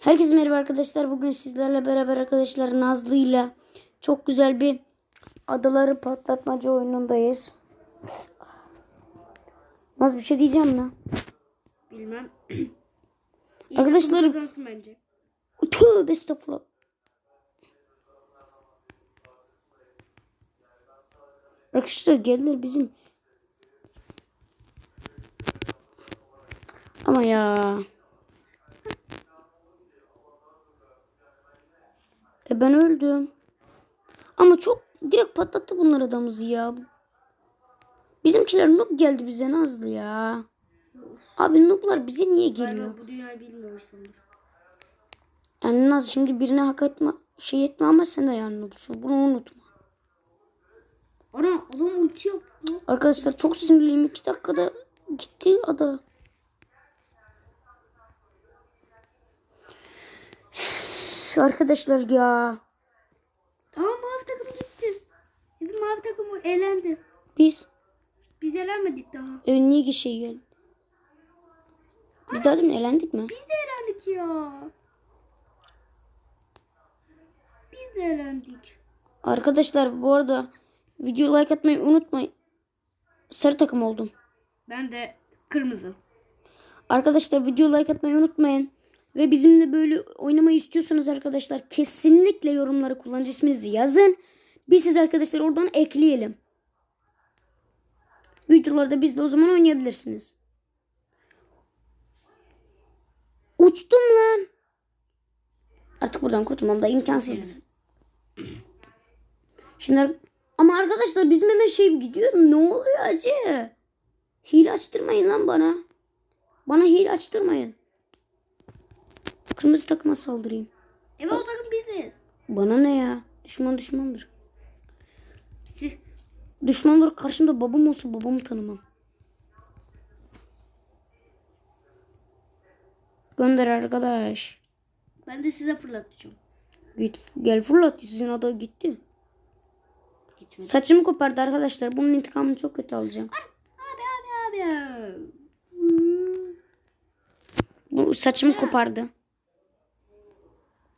Herkese merhaba arkadaşlar. Bugün sizlerle beraber arkadaşlar Nazlı ile çok güzel bir adaları patlatmaca oyunundayız. Naz bir şey diyeceğim mi? Bilmem. Arkadaşlar- İyi kazansın bence. Tövbe estağfurullah. Arkadaşlar geldiler bizim. Ama ya. E ben öldüm. Ama çok direkt patlattı bunlar adamımızı ya. Bizimkiler noob geldi bize Nazlı ya. Abi nooblar bize niye geliyor? Galiba bu dünyayı bilmiyor sanırım. Yani Naz şimdi birine hak etme şey etme ama sen de yani noobsun. Bunu unutma. Ana adam ulti yaptı. Arkadaşlar çok sinirliyim. iki dakikada gitti ada. Üf, Arkadaşlar ya. Tamam mavi takım gitti. Bizim mavi takım elendi. Biz Biz elenmedik daha. e, niye şey geldi? Biz daha demin elendik mi? Biz de elendik ya. Biz de elendik. Arkadaşlar bu arada video like atmayı unutmayın. Sarı takım oldum. Ben de kırmızı. Arkadaşlar video like atmayı unutmayın. Ve bizimle böyle oynamayı istiyorsanız arkadaşlar kesinlikle yorumlara kullanıcı isminizi yazın. Biz siz arkadaşlar oradan ekleyelim. Videolarda biz de o zaman oynayabilirsiniz. Uçtum lan. Artık buradan kurtulmam da imkansız. Şimdi ama arkadaşlar bizim hemen şey gidiyor. Ne oluyor acı? Hile açtırmayın lan bana. Bana hile açtırmayın. Kırmızı takıma saldırayım. Evet o takım biziz. Bana ne ya? Düşman düşmandır. Bizi. Düşman olarak karşımda babam olsa babamı tanımam. Gönder arkadaş. Ben de size fırlatacağım. Git gel fırlat. Sizin ada gitti. Gitmedi. Saçımı kopardı arkadaşlar. Bunun intikamını çok kötü alacağım. Abi abi abi. Hmm. Bu saçımı kopardı.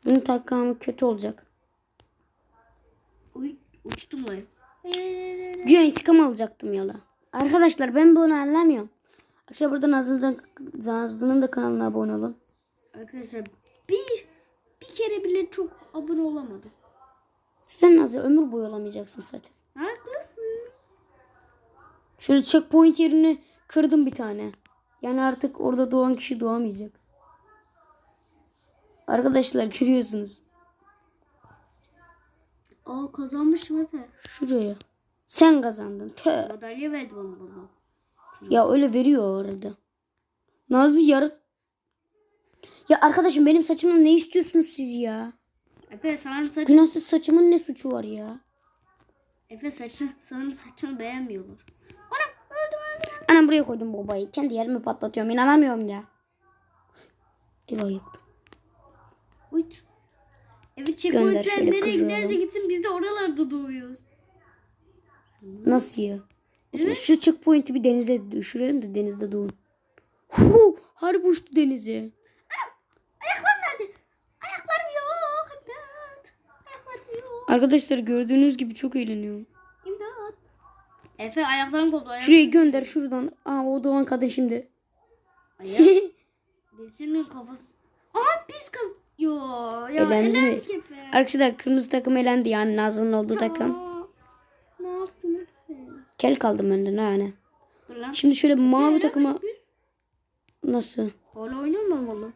Bunun intikamı kötü olacak. Uy, uçtum lan. Güya intikam alacaktım yala. Arkadaşlar ben bunu anlamıyorum. Arkadaşlar burada Nazlı'nın, Nazlı'nın da kanalına abone olun. Arkadaşlar bir bir kere bile çok abone olamadım. Sen Nazlı ömür boyu olamayacaksın zaten. Haklısın. Şöyle checkpoint yerini kırdım bir tane. Yani artık orada doğan kişi doğamayacak. Arkadaşlar görüyorsunuz. Aa kazanmışım Efe. Şuraya. Sen kazandın. Tö. Madalya verdi bana baba. Ya öyle veriyor orada. Nazlı yarı... Ya arkadaşım benim saçımdan ne istiyorsunuz siz ya? Efe sana saç Günahsız saçımın ne suçu var ya? Efe saçı sana saçını beğenmiyorlar. Ana öldüm öldüm. Anam buraya koydum babayı. Kendi yerimi patlatıyorum. İnanamıyorum ya. Eyvah yaktım. Evet Gönder şöyle nereye kırıyorum. giderse gitsin biz de oralarda doğuyoruz. Nasıl ya? Zaman Şu checkpoint'i bir denize düşürelim de denizde doğun. Hu, harbi uçtu denize. Ayaklarım nerede? Ayaklarım yok. İmdat. Ayaklarım yok. Arkadaşlar gördüğünüz gibi çok eğleniyorum. İmdat. Efe ayaklarım koptu. Ayak... Şuraya gönder şuradan. Aa o doğan kadın şimdi. Ayak. Birisinin kafası. Yo ya Elendi Efe. Arkadaşlar kırmızı takım elendi yani Nazlı'nın olduğu takım. Aa, Ne yaptın Efe? Kel kaldım benden yani. Lan. Şimdi şöyle mavi Elendik takıma biz. nasıl? Hala valla.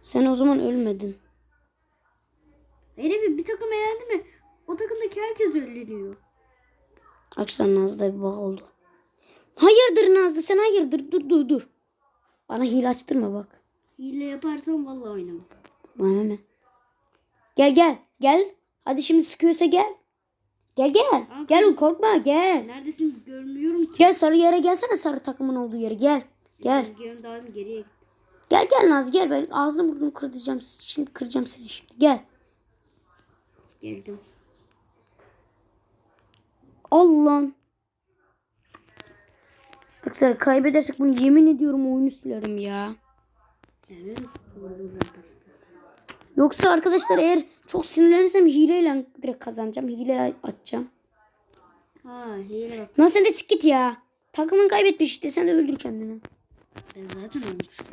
Sen o zaman ölmedin. Efe bir takım elendi mi? O takımdaki herkes öleniyor. Arkadaşlar Nazlı'da bir bak oldu. Hayırdır Nazlı sen hayırdır dur dur dur. Bana hile açtırma bak. Hile yaparsam valla oynamam. Bana ne? Gel gel gel. Hadi şimdi sıkıyorsa gel. Gel gel. Gel korkma gel. Neredesin görmüyorum ki. Gel sarı yere gelsene sarı takımın olduğu yere gel. Gel. Geri daha geriye gitti. Gel gel Naz gel ben ağzını burnunu kıracağım. Şimdi kıracağım seni şimdi. Gel. Geldim. Allah'ım. Arkadaşlar kaybedersek bunu yemin ediyorum oyunu silerim ya. Yoksa arkadaşlar eğer çok sinirlenirsem hileyle direkt kazanacağım. Hile açacağım. Ha hile bak. Lan sen de çık git ya. Takımın kaybetmiş işte. Sen de öldür kendini. Ben zaten ölmüşüm.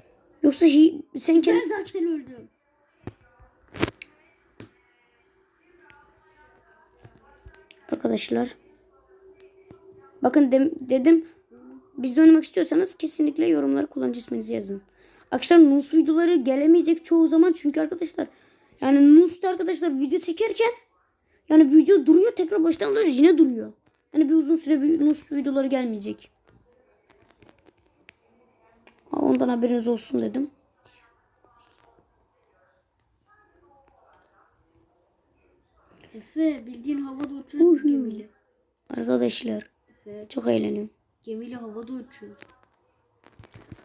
Yoksa hi sen kendi... Ben zaten öldüm. Arkadaşlar. Bakın dem- dedim. Bizde oynamak istiyorsanız kesinlikle yorumlara kullanıcı isminizi yazın. Arkadaşlar Nus videoları gelemeyecek çoğu zaman çünkü arkadaşlar yani Nus'ta arkadaşlar video çekerken yani video duruyor tekrar baştan alıyoruz yine duruyor. Yani bir uzun süre Nus videoları gelmeyecek. Ondan haberiniz olsun dedim. Efe bildiğin havada uçuyoruz gemiyle. Arkadaşlar Efe çok eğleniyorum. gemiyle havada uçuyor.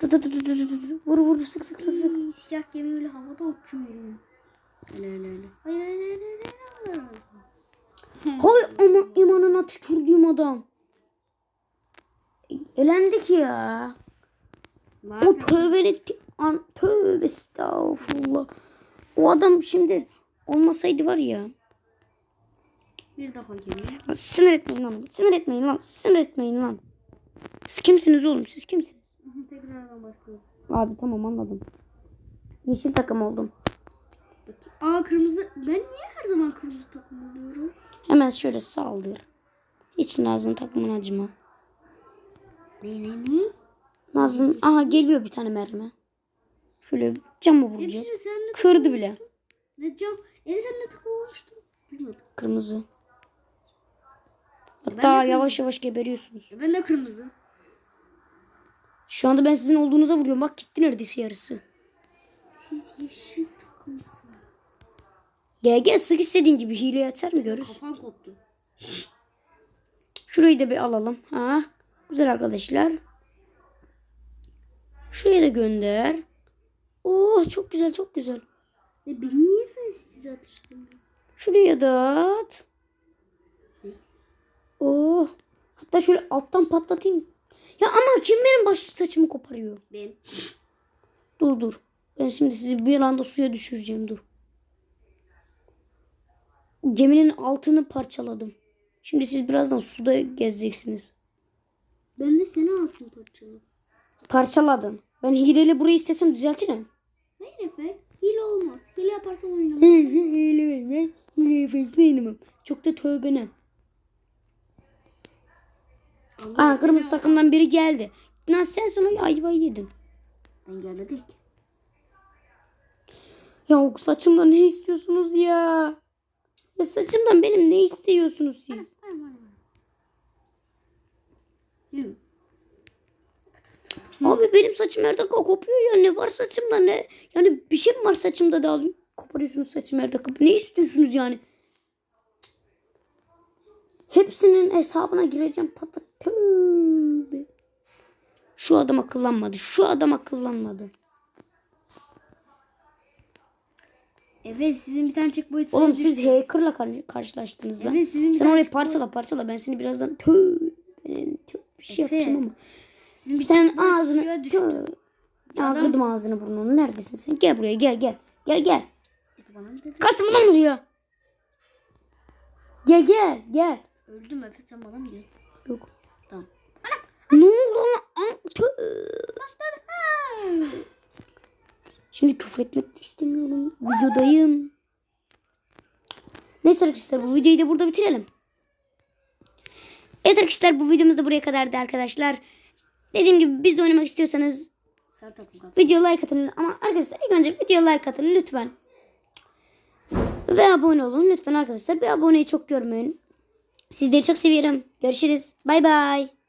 Tı tı tı tı tı tı tı. Vur vur sık sık sık sık. Siyah gemiyle havada uçuyorum. Hele hele hele. Hayır hayır hayır hayır. hayır. Hay ama imanına tükürdüğüm adam. Elendik ya. Ne O tövbe an tövbe estağfurullah. O adam şimdi olmasaydı var ya. Bir daha gemi. Lan Sinir etmeyin lan. Sinir etmeyin lan. Sinir etmeyin lan. Siz kimsiniz oğlum? Siz kimsiniz? Tekrardan başlıyorum. Abi tamam anladım. Yeşil takım oldum. Aa kırmızı. Ben niye her zaman kırmızı takım oluyorum? Hemen şöyle saldır. Hiç Naz'ın takımına acıma. Ne ne ne? Naz'ın aha geliyor bir tane mermi. Şöyle cama vuracak. Kırdı bile. Ne cam? En sen ne takım olmuştun? Kırmızı. Hatta yavaş yavaş geberiyorsunuz. Ben de kırmızı. Şu anda ben sizin olduğunuza vuruyorum. Bak gitti neredeyse yarısı. Siz yeşil takımsınız. Gel gel sık istediğin gibi hile açar mı görürüz. Kafam koptu. Şurayı da bir alalım. Ha. Güzel arkadaşlar. Şuraya da gönder. Oh çok güzel çok güzel. Ne ben niye sen sizi atıştım? Şuraya da at. Oh. Hatta şöyle alttan patlatayım. Ya ama kim benim baş saçımı koparıyor? Ben. Dur dur. Ben şimdi sizi bir anda suya düşüreceğim dur. Geminin altını parçaladım. Şimdi siz birazdan suda gezeceksiniz. Ben de seni altın parçaladım. Parçaladın. Ben hileli burayı istesem düzeltirim. Hayır Efe. Hile olmaz. Hile yaparsan oynamam. hile ne? Hile yaparsın oynamam. Çok da tövbe ne? Aa kırmızı takımdan biri geldi. Nasıl sen sana ayvayı yedin. Ben gelmedim ki. Ya o saçımdan ne istiyorsunuz ya? Ya saçımdan benim ne istiyorsunuz siz? Abi benim saçım her dakika kopuyor ya. Ne var saçımda ne? Yani bir şey mi var saçımda da alıyor? Koparıyorsunuz saçımı her dakika. Ne istiyorsunuz yani? Hepsinin hesabına gireceğim patlat. Şu adam akıllanmadı. Şu adam akıllanmadı. Evet sizin bir tane checkpoint Oğlum siz düştü. hacker'la kar- karşılaştınız lan. Evet sizin Sen orayı parçala parçala. Ben seni birazdan tövbe. Ben bir şey Efe, yapacağım ama. Sizin bir Sen ağzını Adam- kırdım ağzını burnunu. Neredesin sen? Gel buraya gel gel. Gel gel. Efe bana mı buraya. Gel gel gel. Öldüm Efe sen bana mı dedin? Yok. Tamam. Ne oldu lan? Şimdi küfür etmek de istemiyorum. Videodayım. Neyse arkadaşlar bu videoyu da burada bitirelim. Evet arkadaşlar bu videomuz da buraya kadardı arkadaşlar. Dediğim gibi biz de oynamak istiyorsanız video like atın. Ama arkadaşlar ilk önce video like atın lütfen. Ve abone olun lütfen arkadaşlar. Bir aboneyi çok görmeyin. Sizleri çok seviyorum. Görüşürüz. Bay bay.